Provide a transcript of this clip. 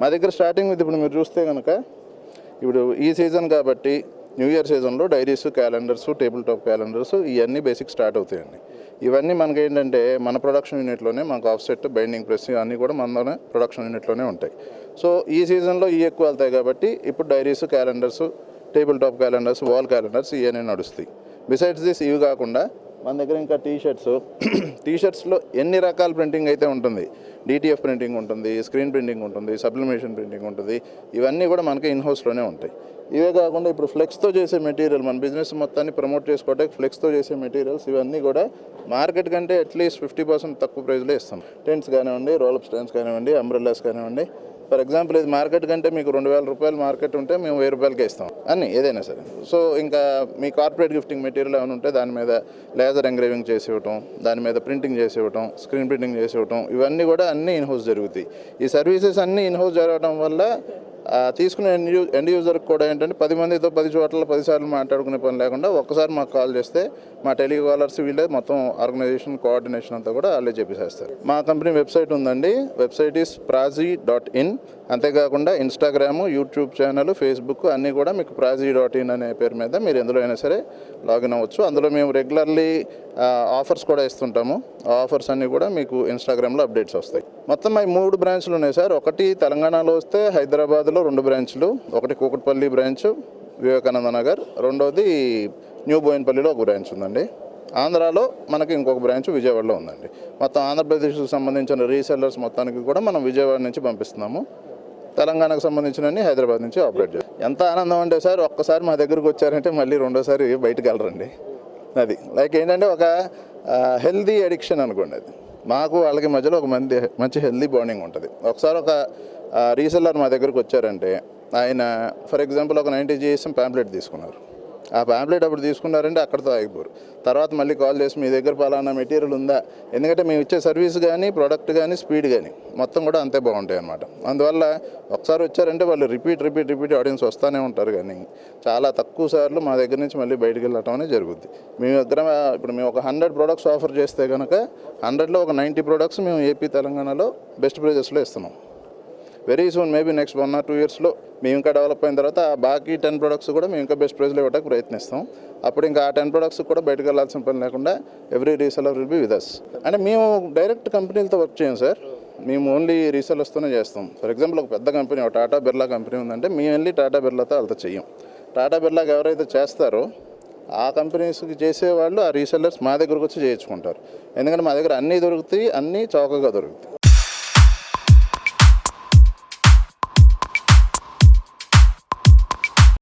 మా దగ్గర starting with ఇప్పుడు మీరు చూస్తే కనుక ఇప్పుడు ఈ సీజన్ కాబట్టి న్యూ ఇయర్ సీజన్లో diaries calendars table top calendars ఇవన్నీ బేసిక్ స్టార్ట్ అవుతాయండి. ఇవన్నీ మనకి ఏంటంటే మన ప్రొడక్షన్ యూనిట్లోనే మనకు ఆఫ్సెట్ బైండింగ్ ప్రెస్ అన్నీ కూడా మనలోనే ప్రొడక్షన్ యూనిట్లోనే ఉంటాయి. సో ఈ సీజన్లో ఇవి ఎక్కువ వెళ్తాయి కాబట్టి ఇప్పుడు diaries calendars table top calendars wall calendars ఇవన్నీ నడుస్తాయి. బిసైడ్స్ దిస్ ఇవి కాకుండా మన దగ్గర ఇంకా టీ షర్ట్స్ టీ షర్ట్స్లో ఎన్ని రకాల ప్రింటింగ్ అయితే ఉంటుంది? డిటిఎఫ్ ప్రింటింగ్ ఉంటుంది స్క్రీన్ ప్రింటింగ్ ఉంటుంది సబ్లిమేషన్ ప్రింటింగ్ ఉంటుంది. ఇవన్నీ కూడా మనకి ఇన్హౌస్లోనే ఉంటాయి. ఇవే కాకుండా ఇప్పుడు ఫ్లెక్స్తో చేసే మెటీరియల్ మన బిజినెస్ మొత్తాన్ని ప్రమోట్ చేసుకోవడానికి ఫ్లెక్స్తో చేసే మెటీరియల్స్ ఇవన్నీ కూడా మార్కెట్ కంటే అట్లీస్ట్ ఫిఫ్టీ పర్సెంట్ తక్కువ ప్రైస్లో ఇస్తాం. టెంట్స్ కానివ్వండి రోలప్ స్టాండ్స్ కానివ్వండి అంబ్రెల్లాస్ కానివ్వండి ఫర్ ఎగ్జాంపుల్ ఇది మార్కెట్ కంటే మీకు రెండు వేల రూపాయలు మార్కెట్ ఉంటే మేము వెయ్యి రూపాయలకే ఇస్తాం. అన్నీ ఏదైనా సరే. సో ఇంకా మీ కార్పొరేట్ గిఫ్టింగ్ మెటీరియల్ ఏమైనా ఉంటే దాని మీద లేజర్ ఎంగ్రేవింగ్ చేసి ఇవ్వటం దాని మీద ప్రింటింగ్ చేసి ఇవ్వటం స్క్రీన్ ప్రింటింగ్ చేసి ఇవ్వటం ఇవన్నీ కూడా అన్నీ ఇన్హౌస్ జరుగుతాయి. ఈ సర్వీసెస్ అన్నీ ఇన్హౌస్ జరగడం వల్ల తీసుకునే ఎండ్ యూ ఎండ్ యూజర్కి కూడా ఏంటంటే పది మందితో పది చోట్ల పదిసార్లు మాట్లాడుకునే పని లేకుండా ఒక్కసారి మాకు కాల్ చేస్తే మా టెలికాలర్స్ వీళ్ళే మొత్తం ఆర్గనైజేషన్ కోఆర్డినేషన్ అంతా కూడా వాళ్ళే చెప్పేసేస్తారు. మా కంపెనీ వెబ్సైట్ ఉందండి. Website is Praji dot in అంతేకాకుండా ఇన్స్టాగ్రాము యూట్యూబ్ ఛానల్ ఫేస్బుక్ అన్నీ కూడా మీకు ప్రాజీ డాట్ ఇన్ అనే పేరు మీద మీరు ఎందులో అయినా సరే లాగిన్ అవ్వచ్చు. అందులో మేము రెగ్యులర్లీ ఆఫర్స్ కూడా ఇస్తుంటాము. ఆ ఆఫర్స్ అన్నీ కూడా మీకు ఇన్స్టాగ్రామ్లో అప్డేట్స్ వస్తాయి. మొత్తం అవి మూడు బ్రాంచ్లు ఉన్నాయి సార్. ఒకటి తెలంగాణలో వస్తే హైదరాబాద్లో రెండు బ్రాంచ్లు ఒకటి కూకట్పల్లి బ్రాంచ్ వివేకానంద నగర్. రెండోది న్యూ బోయిన్పల్లిలో ఒక బ్రాంచ్ ఉందండి. ఆంధ్రాలో మనకి ఇంకొక బ్రాంచ్ విజయవాడలో ఉందండి. మొత్తం ఆంధ్రప్రదేశ్కి సంబంధించిన రీసెల్లర్స్ మొత్తానికి కూడా మనం విజయవాడ నుంచి పంపిస్తున్నాము. తెలంగాణకు సంబంధించినవి హైదరాబాద్ నుంచి ఆపరేట్ చేస్తాం. ఎంత ఆనందం అంటే సార్ ఒక్కసారి మా దగ్గరకు వచ్చారంటే మళ్ళీ రెండోసారి బయటకు వెళ్ళరండి. అది. లైక్ ఏంటంటే ఒక హెల్దీ అడిక్షన్ అనుకోండి అది. మాకు వాళ్ళకి మధ్యలో ఒక మంది మంచి హెల్దీ బాండింగ్ ఉంటుంది. ఒకసారి ఒక రీసెల్లర్ మా దగ్గరకు వచ్చారంటే ఆయన ఫర్ ఎగ్జాంపుల్ ఒక నైంటీ జీఎస్ఎం ప్యాంప్లెట్ తీసుకున్నారు. ఆ ప్యాంప్లెట్ అప్పుడు తీసుకున్నారంటే అక్కడితో ఆగిపోరు. తర్వాత మళ్ళీ కాల్ చేసి మీ దగ్గర పలానా మెటీరియల్ ఉందా? ఎందుకంటే మేము ఇచ్చే సర్వీస్ కానీ ప్రోడక్ట్ కానీ స్పీడ్ కానీ మొత్తం కూడా అంతే బాగుంటాయి అనమాట అందువల్ల ఒకసారి వచ్చారంటే వాళ్ళు రిపీట్ రిపీట్ రిపీట్ ఆడియన్స్ వస్తూనే ఉంటారు కానీ చాలా తక్కువ సార్లు మా దగ్గర నుంచి మళ్ళీ బయటికి వెళ్ళటం అనేది జరుగుద్ది. మీ దగ్గర ఇప్పుడు మేము ఒక హండ్రెడ్ ప్రోడక్ట్స్ ఆఫర్ చేస్తే కనుక హండ్రెడ్లో ఒక నైంటీ ప్రోడక్ట్స్ మేము ఏపీ తెలంగాణలో బెస్ట్ ప్రైజెస్లో ఇస్తున్నాం. Very soon maybe next one or two ఇయర్స్లో మేము ఇంకా డెవలప్ అయిన తర్వాత బాకీ టెన్ ప్రొడక్ట్స్ కూడా మేము ఇంకా బెస్ట్ ప్రైస్లో ఇవ్వడానికి ప్రయత్నిస్తాం. అప్పుడు ఇంకా ఆ టెన్ ప్రొడక్ట్స్ కూడా బయటకు వెళ్ళాల్సిన పని లేకుండా every reseller will be with us అంటే మేము డైరెక్ట్ కంపెనీలతో వర్క్ చేయం సార్. మేము ఓన్లీ రీసెలర్స్తోనే చేస్తాం. ఫర్ ఎగ్జాంపుల్ ఒక పెద్ద కంపెనీ ఒక టాటా బిర్లా కంపెనీ ఉందంటే మేము వెళ్ళి టాటా బిర్లాతో వాళ్ళతో చెయ్యం. టాటా బిర్లాకి ఎవరైతే చేస్తారో ఆ కంపెనీస్కి చేసేవాళ్ళు ఆ రీసెల్లర్స్ మా దగ్గరకు వచ్చి చేయించుకుంటారు. ఎందుకంటే మా దగ్గర అన్నీ దొరుకుతాయి అన్నీ చౌకగా దొరుకుతాయి.